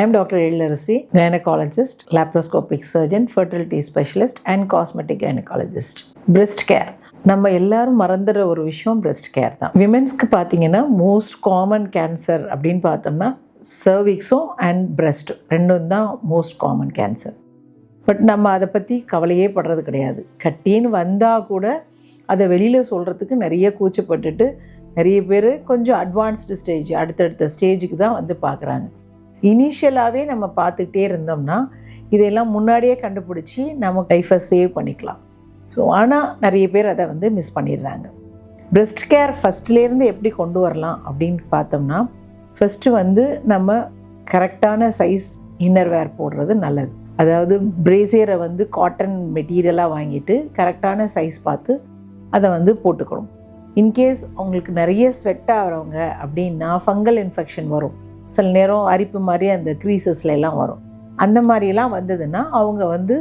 I am Dr. Elarasi, gynecologist, laparoscopic surgeon, fertility specialist, and cosmetic gynecologist. Breast care. நம்ம எல்லாரும் மறந்துடுற ஒரு விஷயம் breast care தான் விமென்ஸ்க்கு பார்த்தீங்கன்னா மோஸ்ட் காமன் கேன்சர் அப்படின்னு பார்த்தோம்னா சர்விக்ஸும் அண்ட் பிரெஸ்ட் ரெண்டும் தான் மோஸ்ட் காமன் கேன்சர் பட் நம்ம அதை பற்றி கவலையே படுறது கிடையாது கட்டின்னு வந்தால் கூட அதை வெளியில் சொல்கிறதுக்கு நிறைய கூச்சப்பட்டுட்டு நிறைய பேர் கொஞ்சம் அட்வான்ஸ்டு ஸ்டேஜ் அடுத்தடுத்த ஸ்டேஜுக்கு தான் வந்து பார்க்குறாங்க இனிஷியலாகவே நம்ம பார்த்துக்கிட்டே இருந்தோம்னா இதையெல்லாம் முன்னாடியே கண்டுபிடிச்சி நம்ம லைஃப்பை சேவ் பண்ணிக்கலாம். ஸோ ஆனால் நிறைய பேர் அதை வந்து மிஸ் பண்ணிடுறாங்க. பிரெஸ்ட் கேர் ஃபஸ்ட்லேருந்து எப்படி கொண்டு வரலாம் அப்படின்னு பார்த்தோம்னா ஃபஸ்ட்டு வந்து நம்ம கரெக்டான சைஸ் இன்னர் வேர் போடுறது நல்லது. அதாவது பிரேசியரை வந்து காட்டன் மெட்டீரியலாக வாங்கிட்டு கரெக்டான சைஸ் பார்த்து அதை வந்து போட்டுக்கணும். இன்கேஸ் உங்களுக்கு நிறைய ஸ்வெட் ஆகிறவங்க அப்படின்னா ஃபங்கல் இன்ஃபெக்ஷன் வரும். சில நேரம் அரிப்பு மாதிரி அந்த க்ரீசஸ்ல எல்லாம் வரும். அந்த மாதிரிலாம் வந்ததுன்னா அவங்க வந்து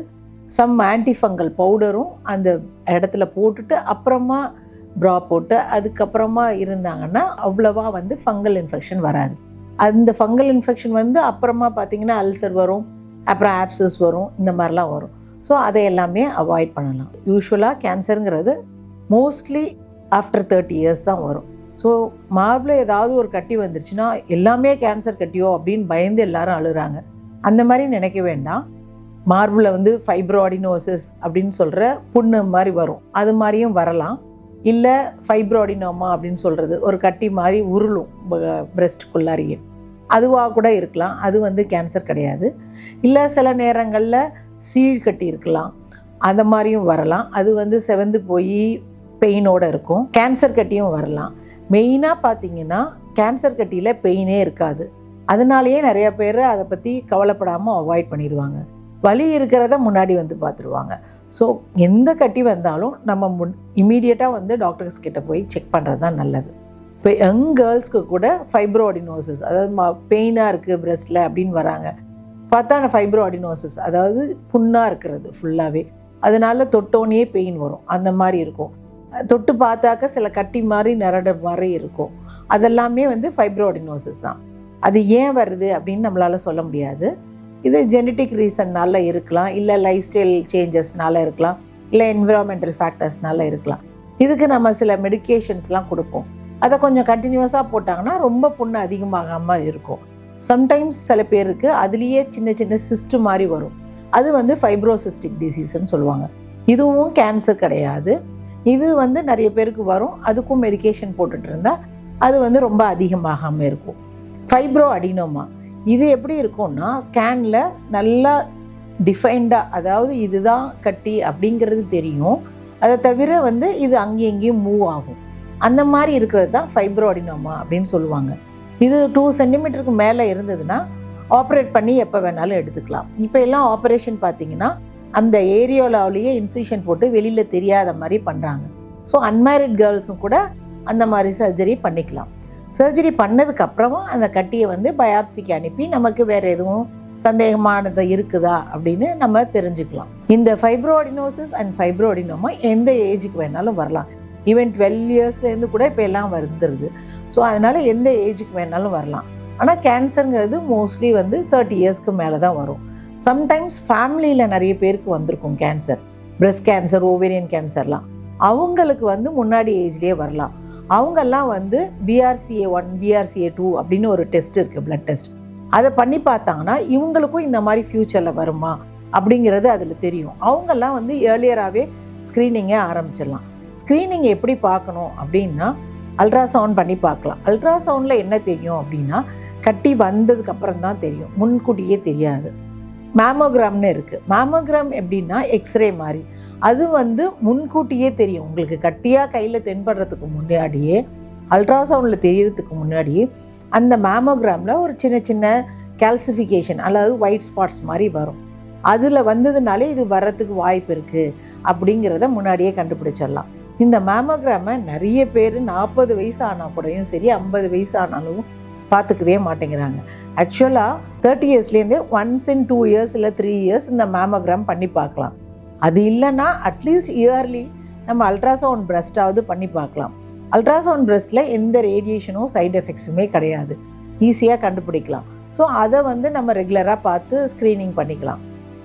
சம் ஆன்டிஃபங்கல் பவுடரும் அந்த இடத்துல போட்டுட்டு அப்புறமா ப்ரா போட்டு அதுக்கப்புறமா இருந்தாங்கன்னா அவ்வளவா வந்து ஃபங்கல் இன்ஃபெக்ஷன் வராது. அந்த ஃபங்கல் இன்ஃபெக்ஷன் வந்து அப்புறமா பார்த்திங்கன்னா அல்சர் வரும் அப்புறம் ஆப்சஸ் வரும் இந்த மாதிரிலாம் வரும். ஸோ அதை எல்லாமே அவாய்ட் பண்ணலாம். யூஸ்வலாக கேன்சருங்கிறது மோஸ்ட்லி ஆஃப்டர் தேர்ட்டி இயர்ஸ் தான் வரும். ஸோ மார்பில் ஏதாவது ஒரு கட்டி வந்துருச்சுன்னா எல்லாமே கேன்சர் கட்டியோ அப்படின்னு பயந்து எல்லாரும் அழுகிறாங்க. அந்த மாதிரி நினைக்க வேண்டாம். மார்பில் வந்து ஃபைப்ரோடினோசிஸ் அப்படின்னு சொல்கிற புண்ணு மாதிரி வரும். அது மாதிரியும் வரலாம். இல்லை ஃபைப்ரோடினோமா அப்படின்னு சொல்கிறது ஒரு கட்டி மாதிரி உருளும் பிரெஸ்ட்டுக்குள்ளாரியே அதுவாக கூட இருக்கலாம். அது வந்து கேன்சர் கிடையாது. இல்லை சில நேரங்களில் சீழ் கட்டி இருக்கலாம். அந்த மாதிரியும் வரலாம். அது வந்து செவந்து போய் பெயினோடு இருக்கும். கேன்சர் கட்டியும் வரலாம். மெயினாக பார்த்தீங்கன்னா கேன்சர் கட்டியில் பெயினே இருக்காது. அதனாலேயே நிறைய பேர் அதை பற்றி கவலைப்படாமல் அவாய்ட் பண்ணிடுவாங்க. வலி இருக்கிறத முன்னாடி வந்து பார்த்துருவாங்க ஸோ எந்த கட்டி வந்தாலும் நம்ம முன் இமீடியட்டாக வந்து டாக்டர்ஸ் கிட்ட போய் செக் பண்ணுறது தான் நல்லது. இப்போ யங் கேர்ள்ஸ்க்கு கூட ஃபைப்ரோடினோசிஸ் அதாவது பெயினாக இருக்குது பிரெஸ்ட்டில் அப்படின்னு வராங்க. பார்த்தா ஃபைப்ரோடினோசிஸ் அதாவது புண்ணாக இருக்கிறது ஃபுல்லாகவே அதனால தொட்டோனே பெயின் வரும். அந்த மாதிரி இருக்கும். தொட்டு பார்த்தாக்க சில கட்டி மாதிரி நிரட மாதிரி இருக்கும். அதெல்லாமே வந்து ஃபைப்ரோடினோசிஸ் தான். அது ஏன் வருது அப்படின்னு நம்மளால் சொல்ல முடியாது. இது ஜெனட்டிக் ரீசன்னால இருக்கலாம். இல்லை லைஃப் ஸ்டைல் சேஞ்சஸ்னால இருக்கலாம். இல்லை என்விரான்மெண்டல் ஃபேக்டர்ஸ்னால இருக்கலாம். இதுக்கு நம்ம சில மெடிக்கேஷன்ஸ்லாம் கொடுப்போம். அதை கொஞ்சம் கண்டினியூஸாக போட்டாங்கன்னா ரொம்ப புண்ணு அதிகமாகாமல் இருக்கும். சம்டைம்ஸ் சில பேருக்கு அதுலேயே சின்ன சின்ன சிஸ்ட் மாதிரி வரும். அது வந்து ஃபைப்ரோசிஸ்டிக் டிசீஸ்ன்னு சொல்லுவாங்க. இதுவும் கேன்சர் கிடையாது. இது வந்து நிறைய பேருக்கு வரும். அதுக்கும் மெடிகேஷன் போட்டுட்டு இருந்தால் அது வந்து ரொம்ப அதிகமாகாமல் இருக்கும். ஃபைப்ரோ அடினோமா இது எப்படி இருக்கும்னா ஸ்கேனில் நல்லா டிஃபைன்டாக அதாவது இதுதான் கட்டி அப்படிங்கிறது தெரியும். அதை தவிர வந்து இது அங்கேயும் இங்கேயும் மூவ் ஆகும். அந்த மாதிரி இருக்கிறது தான் ஃபைப்ரோ அடினோமா அப்படின்னு சொல்லுவாங்க. இது டூ சென்டிமீட்டருக்கு மேலே இருந்ததுன்னா ஆப்ரேட் பண்ணி எப்போ வேணாலும் எடுத்துக்கலாம். இப்போ எல்லாம் ஆப்ரேஷன் பார்த்தீங்கன்னா அந்த ஏரியோலாவிலேயே இன்சிஷன் போட்டு வெளியில் தெரியாத மாதிரி பண்ணுறாங்க ஸோ அன்மேரிட் கேர்ள்ஸும் கூட அந்த மாதிரி சர்ஜரி பண்ணிக்கலாம். சர்ஜரி பண்ணதுக்கப்புறமும் அந்த கட்டியை வந்து பயாப்சிக்கு அனுப்பி நமக்கு வேறு எதுவும் சந்தேகமானது இருக்குதா அப்படின்னு நம்ம தெரிஞ்சுக்கலாம். இந்த ஃபைப்ரோடினோசிஸ் அண்ட் ஃபைப்ரோடினோமா எந்த ஏஜுக்கு வேணாலும் வரலாம். ஈவன் டுவெல் இயர்ஸ்லேருந்து கூட இப்போ எல்லாம் வந்துடுது ஸோ அதனால் எந்த ஏஜுக்கு வேணாலும் வரலாம். ஆனால் கேன்சருங்கிறது மோஸ்ட்லி வந்து தேர்ட்டி இயர்ஸ்க்கு மேலே தான் வரும். சம்டைம்ஸ் ஃபேமிலியில் நிறைய பேருக்கு வந்திருக்கும் கேன்சர் பிரெஸ்ட் கேன்சர் ஓவேரியன் கேன்சர்லாம் அவங்களுக்கு வந்து முன்னாடி ஏஜ்லேயே வரலாம். அவங்கெல்லாம் வந்து பிஆர்சிஏ ஒன் பிஆர்சிஏ டூ அப்படின்னு ஒரு டெஸ்ட் இருக்குது பிளட் டெஸ்ட் அதை பண்ணி பார்த்தாங்கன்னா இவங்களுக்கும் இந்த மாதிரி ஃப்யூச்சரில் வருமா அப்படிங்கிறது அதில் தெரியும். அவங்கெல்லாம் வந்து ஏர்லியராகவே ஸ்க்ரீனிங்கை ஆரம்பிச்சிடலாம். ஸ்க்ரீனிங் எப்படி பார்க்கணும் அப்படின்னா அல்ட்ராசவுண்ட் பண்ணி பார்க்கலாம். அல்ட்ராசவுண்டில் என்ன தெரியும் அப்படின்னா கட்டி வந்ததுக்கு அப்புறம் தான் தெரியும். முன்கூட்டியே தெரியாது. மேமோகிராம்னு இருக்குது மேமோகிராம் எப்படின்னா எக்ஸ்ரே மாதிரி. அது வந்து முன்கூட்டியே தெரியும். உங்களுக்கு கட்டியாக கையில் தென்படுறதுக்கு முன்னாடியே அல்ட்ராசவுண்டில் தெரியறதுக்கு முன்னாடியே அந்த மேமோகிராமில் ஒரு சின்ன சின்ன கேல்சிஃபிகேஷன் அதாவது ஒயிட் ஸ்பாட்ஸ் மாதிரி வரும். அதில் வந்ததுனாலே இது வர்றதுக்கு வாய்ப்பு இருக்குது அப்படிங்கிறத முன்னாடியே கண்டுபிடிச்சிடலாம். இந்த மேமோகிராமை நிறைய பேர் நாற்பது வயசு ஆனால் கூடயும் சரி ஐம்பது வயசு ஆனாலும் பார்த்துக்கவே மாட்டேங்கிறாங்க. ஆக்சுவலாக தேர்ட்டி இயர்ஸ்லேருந்தே ஒன்ஸ் இன் டூ இயர்ஸ் இல்லை த்ரீ இயர்ஸ் இந்த மேமோகிராம் பண்ணி பார்க்கலாம். அது இல்லைன்னா அட்லீஸ்ட் இயர்லி நம்ம அல்ட்ராசவுண்ட் பிரஸ்டாவது பண்ணி பார்க்கலாம். அல்ட்ராசவுண்ட் பிரஸ்ட்டில் எந்த ரேடியேஷனும் சைட் எஃபெக்ட்ஸுமே கிடையாது. ஈஸியாக கண்டுபிடிக்கலாம். ஸோ அதை வந்து நம்ம ரெகுலராக பார்த்து ஸ்க்ரீனிங் பண்ணிக்கலாம்.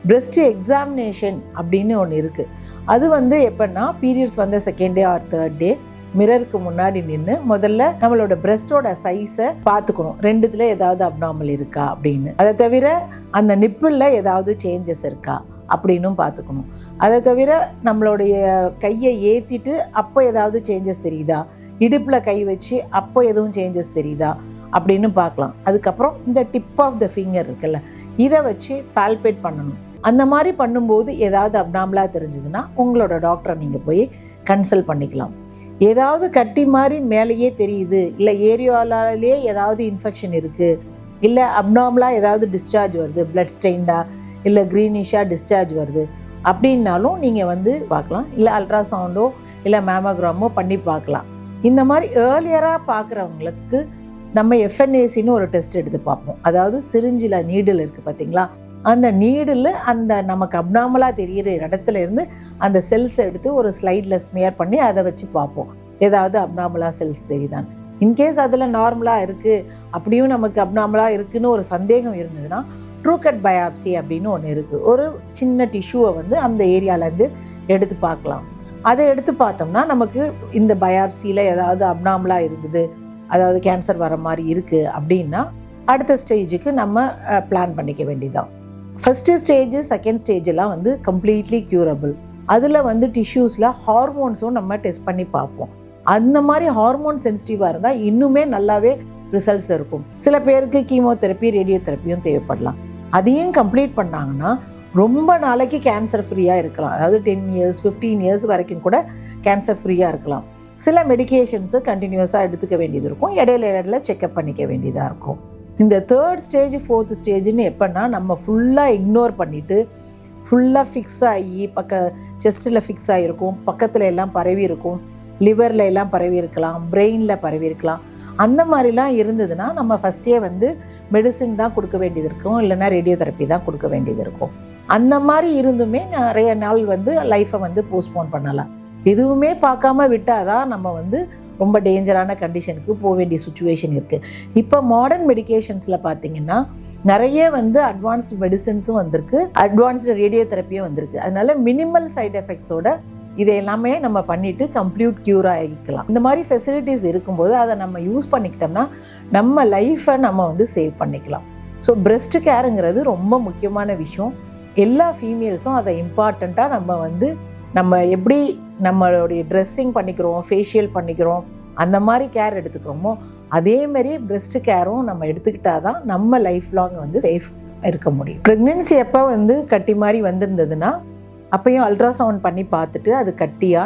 பிரஸ்ட் எக்ஸாமினேஷன் அப்படின்னு ஒன்று இருக்குது அது வந்து எப்படின்னா பீரியட்ஸ் வந்த second day or third day மிரருக்கு முன்னாடி நின்று முதல்ல நம்மளோட பிரஸ்டோட சைஸை பார்த்துக்கணும். ரெண்டுத்துல ஏதாவது அப்நார்மல் இருக்கா அப்படின்னு. அதை தவிர அந்த நிப்பிளில் ஏதாவது சேஞ்சஸ் இருக்கா அப்படின்னும் பார்த்துக்கணும். அதை தவிர நம்மளுடைய கையை ஏற்றிட்டு அப்போ ஏதாவது சேஞ்சஸ் தெரியுதா? இடுப்பில் கை வச்சு அப்போ எதுவும் சேஞ்சஸ் தெரியுதா? அப்படின்னு பார்க்கலாம். அதுக்கப்புறம் இந்த டிப் ஆஃப் த ஃபிங்கர் இருக்குல்ல இதை வச்சு பால்பேட் பண்ணணும். அந்த மாதிரி பண்ணும்போது ஏதாவது அப்னாமலாக தெரிஞ்சதுன்னா உங்களோட டாக்டரை நீங்கள் போய் கன்சல்ட் பண்ணிக்கலாம். ஏதாவது கட்டி மாதிரி மேலேயே தெரியுது. இல்லை ஏரியோலாலேயே ஏதாவது இன்ஃபெக்ஷன் இருக்குது இல்லை அப்னாமலாக ஏதாவது டிஸ்சார்ஜ் வருது. பிளட் ஸ்டெயின்டாக இல்லை க்ரீனிஷாக டிஸ்சார்ஜ் வருது. அப்படின்னாலும் நீங்கள் வந்து பார்க்கலாம். இல்லை அல்ட்ராசவுண்டோ இல்லை மேமோகிராமோ பண்ணி பார்க்கலாம். இந்த மாதிரி ஏர்லியராக பார்க்குறவங்களுக்கு நம்ம எஃப்என்ஏசின்னு ஒரு டெஸ்ட் எடுத்து பார்ப்போம். அதாவது சிரிஞ்சில் நீடில் இருக்குது பார்த்தீங்களா? அந்த நீடில் அந்த நமக்கு அப்னாமலாக தெரிகிற இடத்துல இருந்து அந்த செல்ஸ் எடுத்து ஒரு ஸ்லைடில் ஸ்மியர் பண்ணி அதை வச்சு பார்ப்போம். ஏதாவது அப்னாமலாக செல்ஸ் தெரியுதான் இன்கேஸ் அதில் நார்மலாக இருக்குது அப்படியும் நமக்கு அப்னாமலாக இருக்குதுன்னு ஒரு சந்தேகம் இருந்ததுன்னா ட்ரூகட் பயாப்சி அப்படின்னு ஒன்று இருக்குது ஒரு சின்ன டிஷ்யூவை வந்து அந்த ஏரியாவிலேருந்து எடுத்து பார்க்கலாம். அதை எடுத்து பார்த்தோம்னா நமக்கு இந்த பயாப்சியில் ஏதாவது அப்னாமலாக இருந்தது அதாவது கேன்சர் வர மாதிரி இருக்குது அப்படின்னா அடுத்த ஸ்டேஜுக்கு நம்ம பிளான் பண்ணிக்க வேண்டியதான் ஃபஸ்ட்டு ஸ்டேஜ் செகண்ட் ஸ்டேஜ் எல்லாம் வந்து கம்ப்ளீட்லி க்யூரபிள் அதில் வந்து டிஷ்யூஸில் ஹார்மோன்ஸும் நம்ம டெஸ்ட் பண்ணி பார்ப்போம். அந்த மாதிரி ஹார்மோன் சென்சிட்டிவாக இருந்தால் இன்னுமே நல்லாவே ரிசல்ட்ஸ் இருக்கும். சில பேருக்கு கீமோதெரப்பி ரேடியோ தெரப்பியும் தேவைப்படலாம். அதையும் கம்ப்ளீட் பண்ணாங்கன்னா ரொம்ப நாளைக்கு கேன்சர் ஃப்ரீயாக இருக்கலாம். அதாவது டென் இயர்ஸ் ஃபிஃப்டீன் இயர்ஸ் வரைக்கும் கூட கேன்சர் ஃப்ரீயாக இருக்கலாம். சில மெடிகேஷன்ஸு கண்டினியூஸாக எடுத்துக்க வேண்டியது இருக்கும். இடையில இடையில செக்அப் பண்ணிக்க வேண்டியதாக இருக்கும். இந்த தேர்ட் ஸ்டேஜ் ஃபோர்த் ஸ்டேஜ்னு எப்போன்னா நம்ம ஃபுல்லாக இக்னோர் பண்ணிவிட்டு ஃபுல்லாக ஃபிக்ஸ் ஆகி பக்க செஸ்ட்டில் ஃபிக்ஸ் ஆகிருக்கும் பக்கத்தில் எல்லாம் பரவி இருக்கும் லிவரில் எல்லாம் பரவி இருக்கலாம் பிரெயினில் பரவி இருக்கலாம். அந்த மாதிரிலாம் இருந்ததுன்னா நம்ம ஃபஸ்ட்டே வந்து மெடிசின் தான் கொடுக்க வேண்டியது இருக்கும் இல்லைன்னா ரேடியோ தெரப்பி தான் கொடுக்க வேண்டியது இருக்கும். அந்த மாதிரி இருந்துமே நிறைய நாள் வந்து லைஃப்பை வந்து போஸ்ட்போன் பண்ணலாம். எதுவுமே பார்க்காம விட்டால் தான் நம்ம வந்து ரொம்ப டேஞ்சரான கண்டிஷனுக்கு போக வேண்டிய சுச்சுவேஷன் இருக்குது இப்போ மாடர்ன் மெடிகேஷன்ஸில் பார்த்தீங்கன்னா நிறைய வந்து அட்வான்ஸ்டு மெடிசன்ஸும் வந்திருக்கு. அட்வான்ஸ்டு ரேடியோ தெரப்பியும் வந்திருக்கு. அதனால மினிமல் சைட் எஃபெக்ட்ஸோட இதை எல்லாமே நம்ம பண்ணிவிட்டு கம்ப்ளீட் க்யூர் ஆகிக்கலாம். இந்த மாதிரி ஃபெசிலிட்டிஸ் இருக்கும்போது அதை நம்ம யூஸ் பண்ணிக்கிட்டோம்னா நம்ம லைஃப்பை நம்ம வந்து சேவ் பண்ணிக்கலாம். ஸோ பிரெஸ்ட் கேருங்கிறது ரொம்ப முக்கியமான விஷயம். எல்லா ஃபீமேல்ஸும் அதை இம்பார்ட்டண்ட்டாக நம்ம வந்து நம்ம எப்படி நம்மளுடைய ட்ரெஸ்ஸிங் பண்ணிக்கிறோம் ஃபேஷியல் பண்ணிக்கிறோம் அந்த மாதிரி கேர் எடுத்துக்கிறோமோ அதே பிரெஸ்ட் கேரும் நம்ம எடுத்துக்கிட்டால் தான் நம்ம லைஃப் லாங் வந்து சேஃப் இருக்க முடியும். ப்ரெக்னென்சி எப்போ வந்து கட்டி மாதிரி வந்திருந்ததுன்னா அப்பையும் அல்ட்ராசவுண்ட் பண்ணி பார்த்துட்டு அது கட்டியா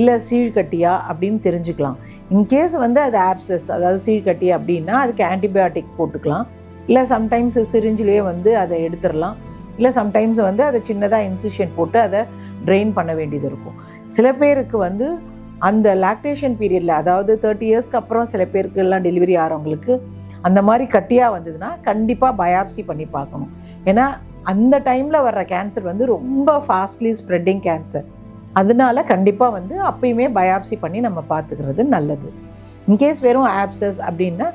இல்லை சீழ்கட்டியா அப்படின்னு தெரிஞ்சுக்கலாம். இன்கேஸ் வந்து அது ஆப்சஸ் அதாவது சீழ்கட்டி அப்படின்னா அதுக்கு ஆன்டிபயோட்டிக் போட்டுக்கலாம். இல்லை சம்டைம்ஸ் சிரிஞ்சிலே வந்து அதை எடுத்துடலாம். இல்லை சம்டைம்ஸ் வந்து அதை சின்னதாக இன்சிஷன் போட்டு அதை ட்ரெயின் பண்ண வேண்டியது இருக்கும். சில பேருக்கு வந்து அந்த லாக்டேஷன் பீரியடில் அதாவது தேர்ட்டி இயர்ஸ்க்கு அப்புறம் சில பேருக்கு எல்லாம் டெலிவரி ஆகிறவங்களுக்கு அந்த மாதிரி கட்டியாக வந்ததுன்னா கண்டிப்பாக பயாப்சி பண்ணி பார்க்கணும். ஏன்னா அந்த டைமில் வர்ற கேன்சர் வந்து ரொம்ப ஃபாஸ்ட்லி ஸ்ப்ரெட்டிங் கேன்சர் அதனால கண்டிப்பாக வந்து அப்பயுமே பயாப்சி பண்ணி நம்ம பார்த்துக்கிறது நல்லது. இன்கேஸ் வெறும் ஆப்சஸ் அப்படின்னா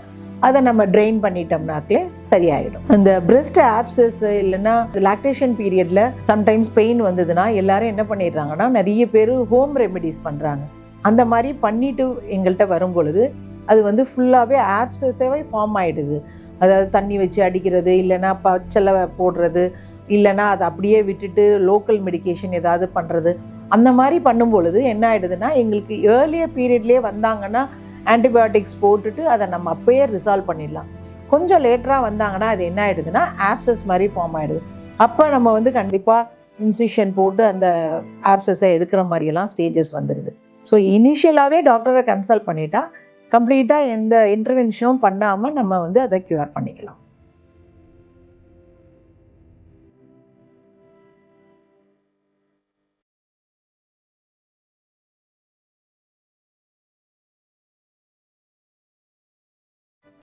அதை நம்ம ட்ரெயின் பண்ணிட்டோம்னாக்களே சரியாயிடும். இந்த பிரெஸ்ட் ஆப்சஸ் இல்லைன்னா லாக்டேஷன் பீரியடில் சம்டைம்ஸ் பெயின் வந்ததுன்னா எல்லாரும் என்ன பண்ணிடுறாங்கன்னா நிறைய பேர் ஹோம் ரெமெடிஸ் பண்ணுறாங்க அந்த மாதிரி பண்ணிட்டு எங்கள்கிட்ட வரும் பொழுது அது வந்து ஃபுல்லாகவே ஆப்சஸாகவே ஃபார்ம் ஆகிடுது அதாவது தண்ணி வச்சு அடிக்கிறது இல்லைன்னா பச்சலை போடுறது இல்லைன்னா அதை அப்படியே விட்டுட்டு லோக்கல் மெடிக்கேஷன் ஏதாவது பண்ணுறது அந்த மாதிரி பண்ணும் பொழுது என்ன ஆகிடுதுன்னா எங்களுக்கு ஏர்லியர் பீரியட்லேயே வந்தாங்கன்னா ஆன்டிபயோட்டிக்ஸ் போட்டுட்டு அதை நம்ம அப்பயே ரிசால்வ் பண்ணிடலாம். கொஞ்சம் லேட்டராக வந்தாங்கன்னா அது என்ன ஆகிடுதுன்னா ஆப்சஸ் மாதிரி ஃபார்ம் ஆகிடுது அப்போ நம்ம வந்து கண்டிப்பாக இன்சிஷன் போட்டு அந்த ஆப்சஸை எடுக்கிற மாதிரியெல்லாம் ஸ்டேஜஸ் வந்துடுது. ஸோ இனிஷியலாகவே டாக்டரை கன்சல்ட் பண்ணிட்டா கம்ப்ளீட்டாக எந்த இன்டர்வென்ஷனும் பண்ணாமல் நம்ம வந்து அதை க்யூர் பண்ணிக்கலாம்.